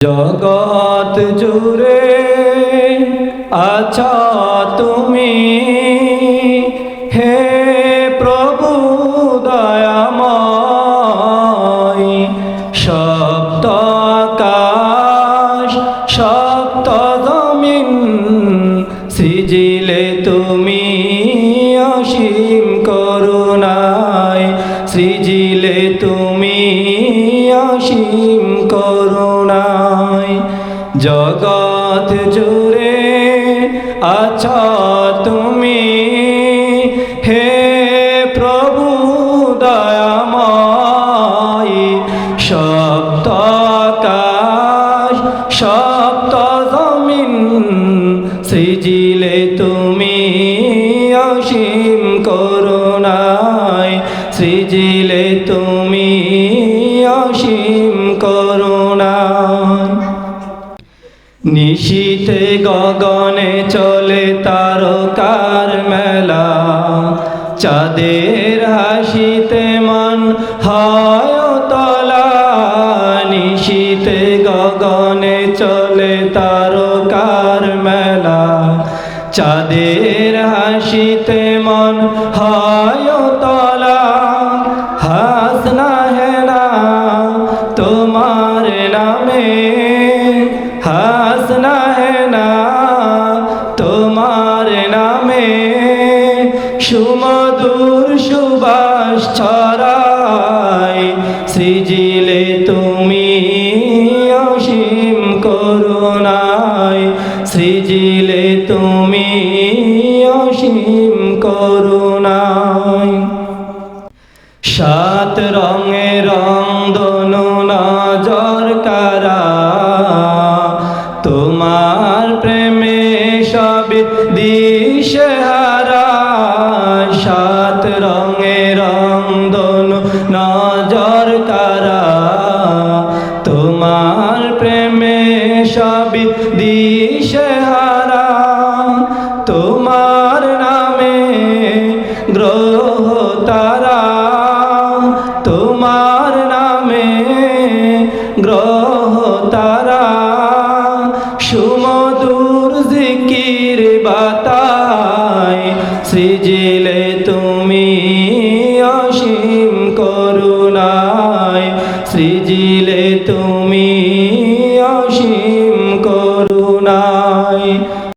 জগৎ জুড়ে আছা তুমি। হে প্রভু দয়াময়, সপ্ত আকাশ, সপ্ত জমিন, সৃজিলে তুমি অসীম করুণায়। সৃজিলে তুমি অসীম করুণায়। জগৎ জুড়ে আছা তুমি। হে প্রভু দয়াময় সপ্ত আকাশ সপ্ত জমিন সৃজিলে তুমি অসীম করুণায়, সৃজিলে তুমি অসীম করুণায়। নিশীতে গগনে চলে তারকার মেলা। চাঁদের হাসিতে মন হয় তলা নিশীতে গগনে চলে তারকার মেলা। চাঁদের হাসিতে মন হয় তলা হাসনা হেনা তোমার নামে। হাসনা সুমধুর সুবাস ছড়ায়, সৃজিলে তুমি অসীম করুণায়, সৃজিলে তুমি অসীম করুণায়। সাত রঙে রং দনু নজর কারা, তোমার প্রেমে সব দিশে দিশেহারা তোমার নামে গ্রহ তারা তোমার নামে গ্রহ তারা সুমধুর জিকির বাতায় সৃজিলে তুমি অসীম করুণায় সৃজিলে তুমি